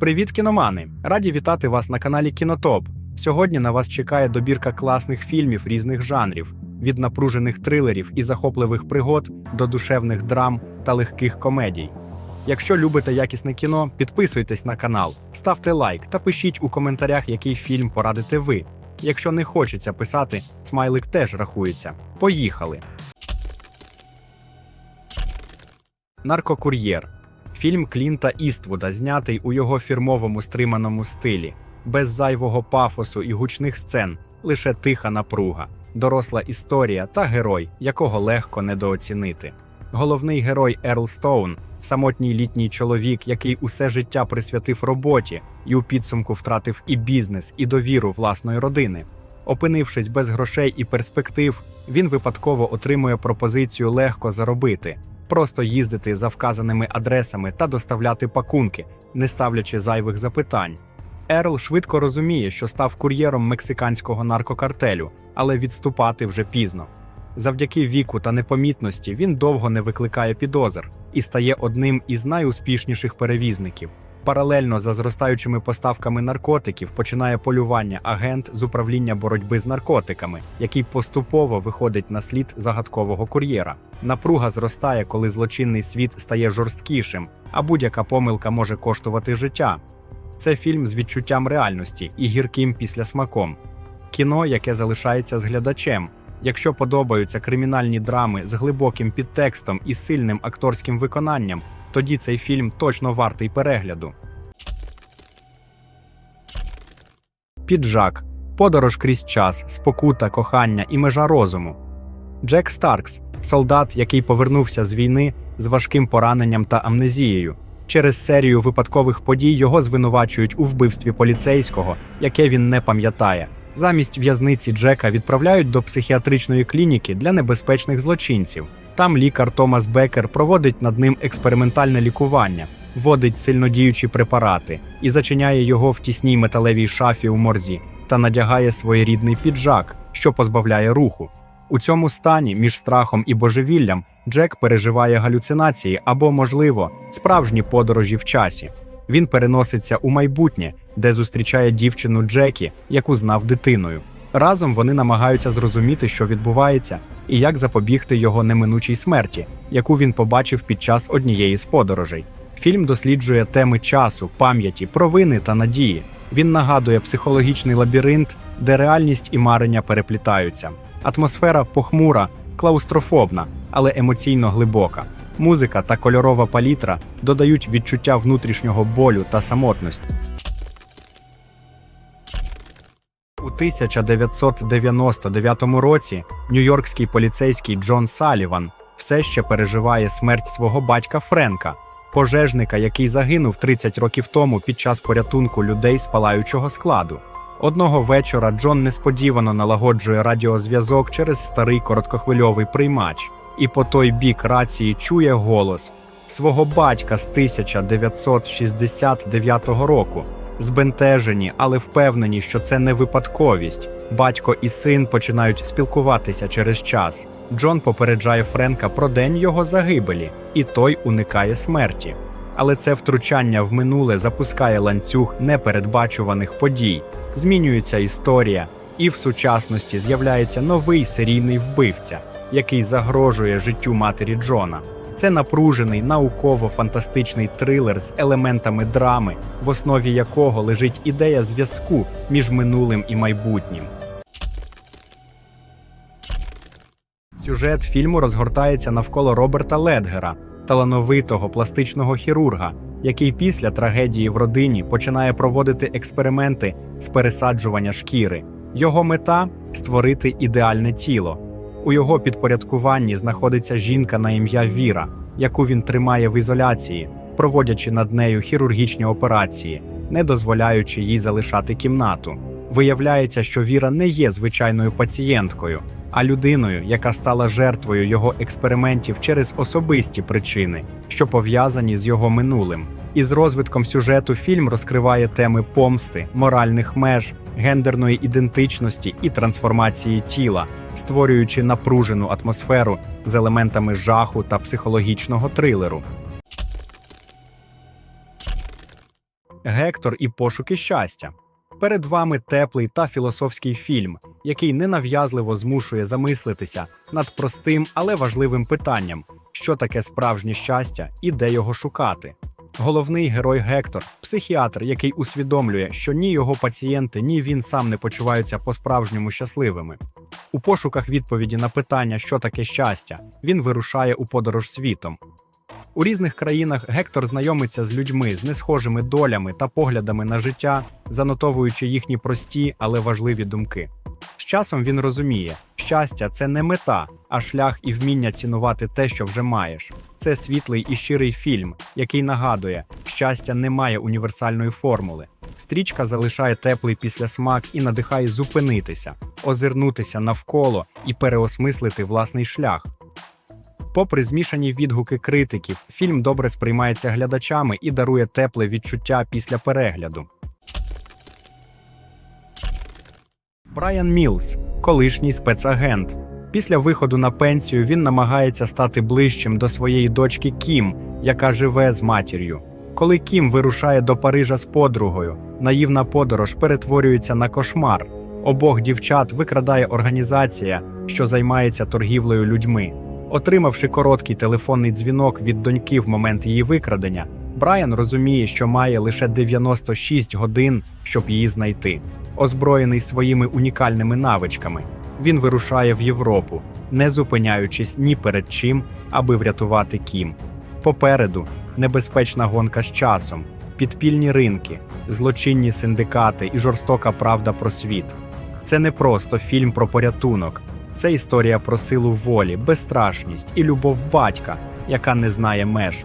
Привіт, кіномани! Раді вітати вас на каналі Кінотоп. Сьогодні на вас чекає добірка класних фільмів різних жанрів: від напружених трилерів і захопливих пригод до душевних драм та легких комедій. Якщо любите якісне кіно, підписуйтесь на канал, ставте лайк та пишіть у коментарях, який фільм порадите ви. Якщо не хочеться писати, смайлик теж рахується. Поїхали! Наркокур'єр Фільм Клінта Іствуда, знятий у його фірмовому стриманому стилі, без зайвого пафосу і гучних сцен, лише тиха напруга, доросла історія та герой, якого легко недооцінити. Головний герой Ерл Стоун самотній літній чоловік, який усе життя присвятив роботі і у підсумку втратив і бізнес, і довіру власної родини. Опинившись без грошей і перспектив, він випадково отримує пропозицію легко заробити, просто їздити за вказаними адресами та доставляти пакунки, не ставлячи зайвих запитань. Ерл швидко розуміє, що став кур'єром мексиканського наркокартелю, але відступати вже пізно. Завдяки віку та непомітності він довго не викликає підозр і стає одним із найуспішніших перевізників. Паралельно за зростаючими поставками наркотиків починає полювання агент з управління боротьби з наркотиками, який поступово виходить на слід загадкового кур'єра. Напруга зростає, коли злочинний світ стає жорсткішим, а будь-яка помилка може коштувати життя. Це фільм з відчуттям реальності і гірким післясмаком. Кіно, яке залишається з глядачем. Якщо подобаються кримінальні драми з глибоким підтекстом і сильним акторським виконанням, тоді цей фільм точно вартий перегляду. Піджак подорож крізь час, спокута, кохання і межа розуму. Джек Старкс солдат, який повернувся з війни з важким пораненням та амнезією. Через серію випадкових подій його звинувачують у вбивстві поліцейського, яке він не пам'ятає. Замість в'язниці Джека відправляють до психіатричної клініки для небезпечних злочинців. Там лікар Томас Бекер проводить над ним експериментальне лікування, вводить сильнодіючі препарати і зачиняє його в тісній металевій шафі у морзі та надягає своєрідний піджак, що позбавляє руху. У цьому стані між страхом і божевіллям Джек переживає галюцинації або, можливо, справжні подорожі в часі. Він переноситься у майбутнє, де зустрічає дівчину Джекі, яку знав дитиною. Разом вони намагаються зрозуміти, що відбувається, і як запобігти його неминучій смерті, яку він побачив під час однієї з подорожей. Фільм досліджує теми часу, пам'яті, провини та надії. Він нагадує психологічний лабіринт, де реальність і марення переплітаються. Атмосфера похмура, клаустрофобна, але емоційно глибока. Музика та кольорова палітра додають відчуття внутрішнього болю та самотності. 1999 році нью-йоркський поліцейський Джон Саліван все ще переживає смерть свого батька Френка, пожежника, який загинув 30 років тому під час порятунку людей з палаючого складу. Одного вечора Джон несподівано налагоджує радіозв'язок через старий короткохвильовий приймач, і по той бік рації чує голос свого батька з 1969 року. Збентежені, але впевнені, що це не випадковість. Батько і син починають спілкуватися через час. Джон попереджає Френка про день його загибелі, і той уникає смерті. Але це втручання в минуле запускає ланцюг непередбачуваних подій, змінюється історія, і в сучасності з'являється новий серійний вбивця, який загрожує життю матері Джона. Це напружений науково-фантастичний трилер з елементами драми, в основі якого лежить ідея зв'язку між минулим і майбутнім. Сюжет фільму розгортається навколо Роберта Ледгера, талановитого пластичного хірурга, який після трагедії в родині починає проводити експерименти з пересаджування шкіри. Його мета створити ідеальне тіло. У його підпорядкуванні знаходиться жінка на ім'я Віра, яку він тримає в ізоляції, проводячи над нею хірургічні операції, не дозволяючи їй залишати кімнату. Виявляється, що Віра не є звичайною пацієнткою, а людиною, яка стала жертвою його експериментів через особисті причини, що пов'язані з його минулим. Із розвитком сюжету фільм розкриває теми помсти, моральних меж, гендерної ідентичності і трансформації тіла, створюючи напружену атмосферу з елементами жаху та психологічного трилеру. Гектор і пошуки щастя. Перед вами теплий та філософський фільм, який ненав'язливо змушує замислитися над простим, але важливим питанням, що таке справжнє щастя і де його шукати. Головний герой Гектор, психіатр, який усвідомлює, що ні його пацієнти, ні він сам не почуваються по-справжньому щасливими. У пошуках відповіді на питання, що таке щастя, він вирушає у подорож світом. У різних країнах Гектор знайомиться з людьми з несхожими долями та поглядами на життя, занотовуючи їхні прості, але важливі думки. З часом він розуміє, щастя це не мета, а шлях і вміння цінувати те, що вже маєш. Це світлий і щирий фільм, який нагадує, щастя не має універсальної формули. Стрічка залишає теплий післясмак і надихає зупинитися, озирнутися навколо і переосмислити власний шлях. Попри змішані відгуки критиків, фільм добре сприймається глядачами і дарує тепле відчуття після перегляду. Брайан Мілс, колишній спецагент. Після виходу на пенсію він намагається стати ближчим до своєї дочки Кім, яка живе з матір'ю. Коли Кім вирушає до Парижа з подругою, наївна подорож перетворюється на кошмар. Обох дівчат викрадає організація, що займається торгівлею людьми. Отримавши короткий телефонний дзвінок від доньки в момент її викрадення, Брайан розуміє, що має лише 96 годин, щоб її знайти. Озброєний своїми унікальними навичками, він вирушає в Європу, не зупиняючись ні перед чим, аби врятувати Кім. Попереду небезпечна гонка з часом, підпільні ринки, злочинні синдикати і жорстока правда про світ. Це не просто фільм про порятунок, це історія про силу волі, безстрашність і любов батька, яка не знає меж.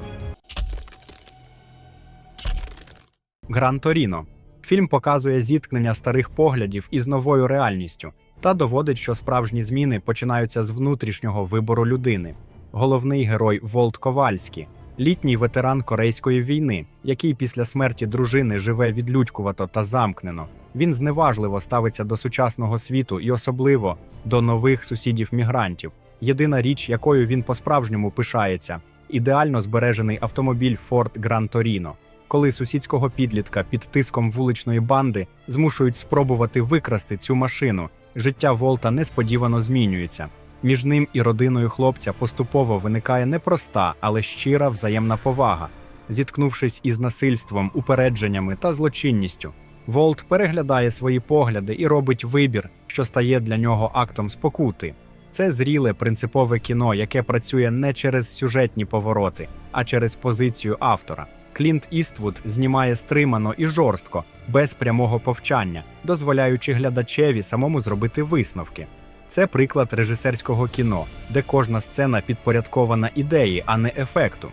Гран Торіно. Фільм показує зіткнення старих поглядів із новою реальністю та доводить, що справжні зміни починаються з внутрішнього вибору людини. Головний герой Волт Ковальський, літній ветеран Корейської війни, який після смерті дружини живе відлюдькувато та замкнено. Він зневажливо ставиться до сучасного світу і особливо до нових сусідів-мігрантів. Єдина річ, якою він по-справжньому пишається ідеально збережений автомобіль Ford Gran Torino. Коли сусідського підлітка під тиском вуличної банди змушують спробувати викрасти цю машину, життя Волта несподівано змінюється. Між ним і родиною хлопця поступово виникає непроста, але щира взаємна повага. Зіткнувшись із насильством, упередженнями та злочинністю, Волт переглядає свої погляди і робить вибір, що стає для нього актом спокути. Це зріле принципове кіно, яке працює не через сюжетні повороти, а через позицію автора. Клінт Іствуд знімає стримано і жорстко, без прямого повчання, дозволяючи глядачеві самому зробити висновки. Це приклад режисерського кіно, де кожна сцена підпорядкована ідеї, а не ефекту.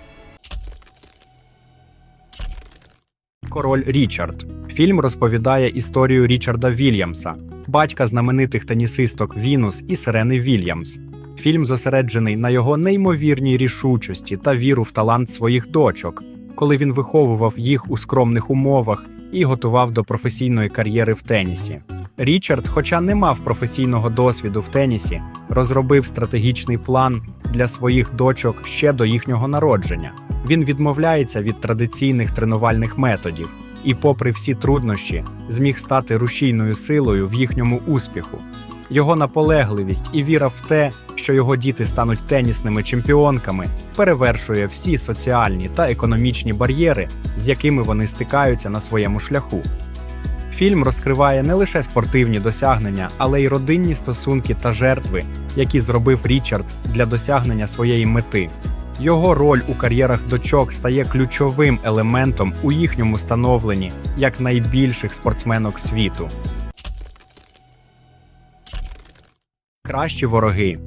Король Річард. Фільм розповідає історію Річарда Вільямса, батька знаменитих тенісисток Вінус і Сирени Вільямс. Фільм зосереджений на його неймовірній рішучості та віру в талант своїх дочок, коли він виховував їх у скромних умовах і готував до професійної кар'єри в тенісі. Річард, хоча не мав професійного досвіду в тенісі, розробив стратегічний план для своїх дочок ще до їхнього народження. Він відмовляється від традиційних тренувальних методів і, попри всі труднощі, зміг стати рушійною силою в їхньому успіху. Його наполегливість і віра в те, що його діти стануть тенісними чемпіонками, перевершує всі соціальні та економічні бар'єри, з якими вони стикаються на своєму шляху. Фільм розкриває не лише спортивні досягнення, але й родинні стосунки та жертви, які зробив Річард для досягнення своєї мети. Його роль у кар'єрах дочок стає ключовим елементом у їхньому становленні як найбільших спортсменок світу. Кращі вороги.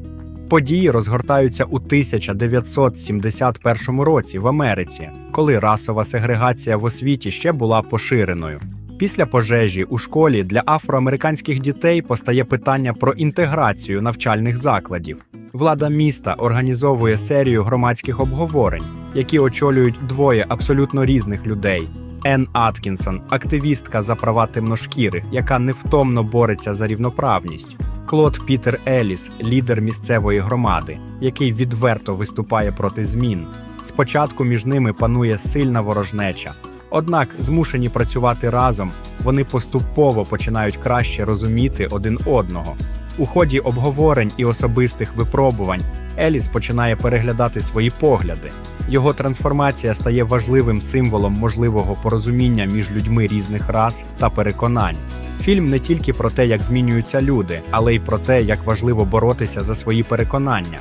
Події розгортаються у 1971 році в Америці, коли расова сегрегація в освіті ще була поширеною. Після пожежі у школі для афроамериканських дітей постає питання про інтеграцію навчальних закладів. Влада міста організовує серію громадських обговорень, які очолюють двоє абсолютно різних людей. Енн Аткінсон, активістка за права темношкірих, яка невтомно бореться за рівноправність. Клод Пітер Еліс, лідер місцевої громади, який відверто виступає проти змін. Спочатку між ними панує сильна ворожнеча. Однак, змушені працювати разом, вони поступово починають краще розуміти один одного. У ході обговорень і особистих випробувань Еліс починає переглядати свої погляди. Його трансформація стає важливим символом можливого порозуміння між людьми різних рас та переконань. Фільм не тільки про те, як змінюються люди, але й про те, як важливо боротися за свої переконання.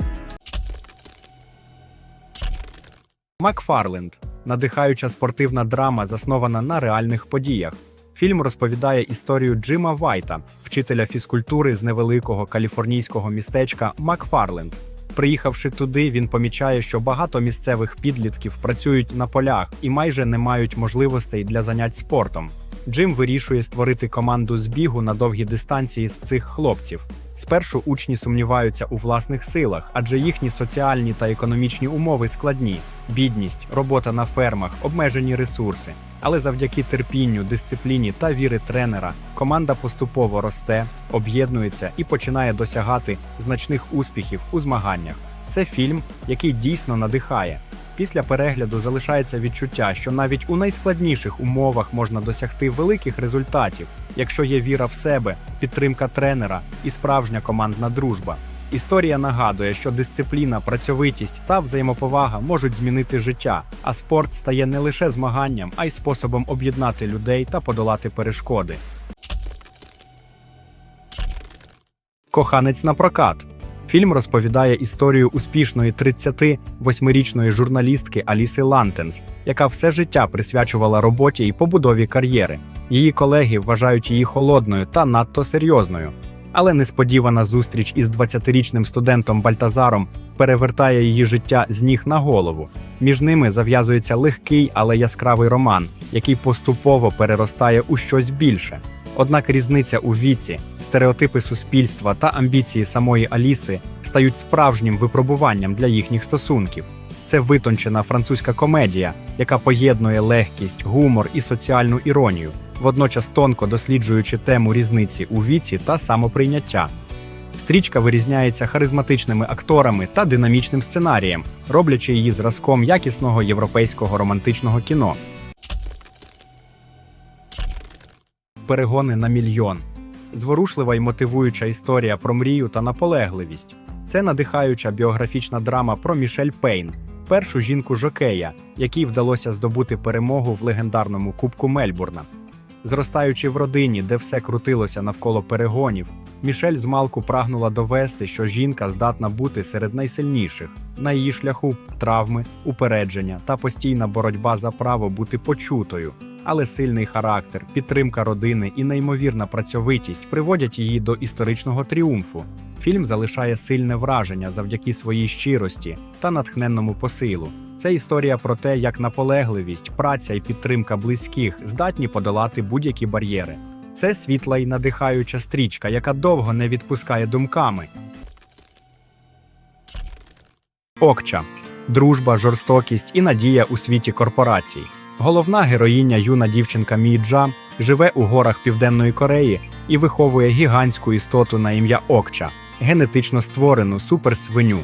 Макфарленд надихаюча спортивна драма, заснована на реальних подіях. Фільм розповідає історію Джима Вайта, вчителя фізкультури з невеликого каліфорнійського містечка Макфарленд. Приїхавши туди, він помічає, що багато місцевих підлітків працюють на полях і майже не мають можливостей для занять спортом. Джим вирішує створити команду з бігу на довгі дистанції з цих хлопців. Спершу учні сумніваються у власних силах, адже їхні соціальні та економічні умови складні: бідність, робота на фермах, обмежені ресурси. Але завдяки терпінню, дисципліні та віри тренера команда поступово росте, об'єднується і починає досягати значних успіхів у змаганнях. Це фільм, який дійсно надихає. Після перегляду залишається відчуття, що навіть у найскладніших умовах можна досягти великих результатів, якщо є віра в себе, підтримка тренера і справжня командна дружба. Історія нагадує, що дисципліна, працьовитість та взаємоповага можуть змінити життя, а спорт стає не лише змаганням, а й способом об'єднати людей та подолати перешкоди. Коханець на прокат. Фільм розповідає історію успішної 38-річної журналістки Аліси Лантенс, яка все життя присвячувала роботі і побудові кар'єри. Її колеги вважають її холодною та надто серйозною. Але несподівана зустріч із 20-річним студентом Бальтазаром перевертає її життя з ніг на голову. Між ними зав'язується легкий, але яскравий роман, який поступово переростає у щось більше. Однак різниця у віці, стереотипи суспільства та амбіції самої Аліси стають справжнім випробуванням для їхніх стосунків. Це витончена французька комедія, яка поєднує легкість, гумор і соціальну іронію, водночас тонко досліджуючи тему різниці у віці та самоприйняття. Стрічка вирізняється харизматичними акторами та динамічним сценарієм, роблячи її зразком якісного європейського романтичного кіно. Перегони на мільйон. Зворушлива й мотивуюча історія про мрію та наполегливість. Це надихаюча біографічна драма про Мішель Пейн, першу жінку жокея, якій вдалося здобути перемогу в легендарному Кубку Мельбурна. Зростаючи в родині, де все крутилося навколо перегонів, Мішель змалку прагнула довести, що жінка здатна бути серед найсильніших. На її шляху травми, упередження та постійна боротьба за право бути почутою. Але сильний характер, підтримка родини і неймовірна працьовитість приводять її до історичного тріумфу. Фільм залишає сильне враження завдяки своїй щирості та натхненному посилу. Це історія про те, як наполегливість, праця і підтримка близьких здатні подолати будь-які бар'єри. Це світла і надихаюча стрічка, яка довго не відпускає думками. Окча дружба, жорстокість і надія у світі корпорацій. Головна героїня юна дівчинка Міджа живе у горах Південної Кореї і виховує гігантську істоту на ім'я Окча, генетично створену суперсвиню.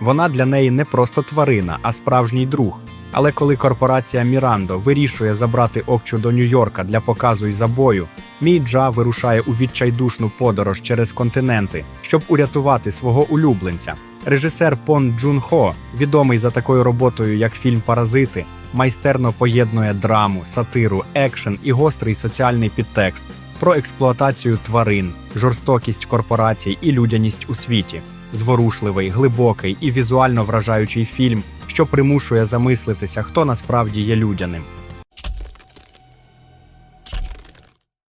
Вона для неї не просто тварина, а справжній друг. Але коли корпорація Мірандо вирішує забрати Окчу до Нью-Йорка для показу і забою, Міджа вирушає у відчайдушну подорож через континенти, щоб урятувати свого улюбленця. Режисер Пон Джун Хо, відомий за такою роботою, як фільм Паразити, майстерно поєднує драму, сатиру, екшен і гострий соціальний підтекст про експлуатацію тварин, жорстокість корпорацій і людяність у світі. Зворушливий, глибокий і візуально вражаючий фільм, що примушує замислитися, хто насправді є людяним.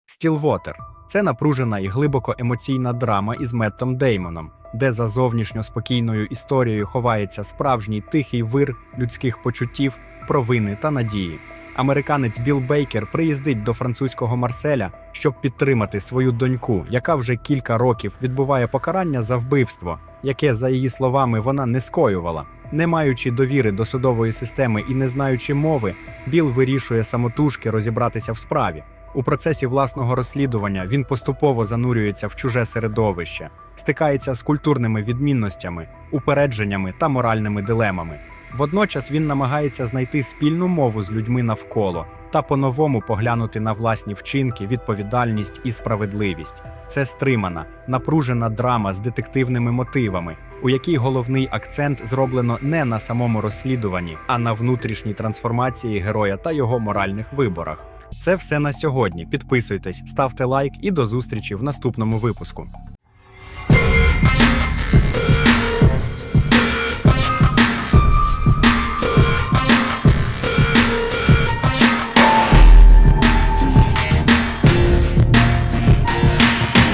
Стілвотер це напружена і глибоко емоційна драма із Меттом Деймоном, де за зовнішньо спокійною історією ховається справжній тихий вир людських почуттів, провини та надії. Американець Білл Бейкер приїздить до французького Марселя, щоб підтримати свою доньку, яка вже кілька років відбуває покарання за вбивство, яке, за її словами, вона не скоювала. Не маючи довіри до судової системи і не знаючи мови, Біл вирішує самотужки розібратися в справі. У процесі власного розслідування він поступово занурюється в чуже середовище, стикається з культурними відмінностями, упередженнями та моральними дилемами. Водночас він намагається знайти спільну мову з людьми навколо та по-новому поглянути на власні вчинки, відповідальність і справедливість. Це стримана, напружена драма з детективними мотивами, у якій головний акцент зроблено не на самому розслідуванні, а на внутрішній трансформації героя та його моральних виборах. Це все на сьогодні. Підписуйтесь, ставте лайк і до зустрічі в наступному випуску.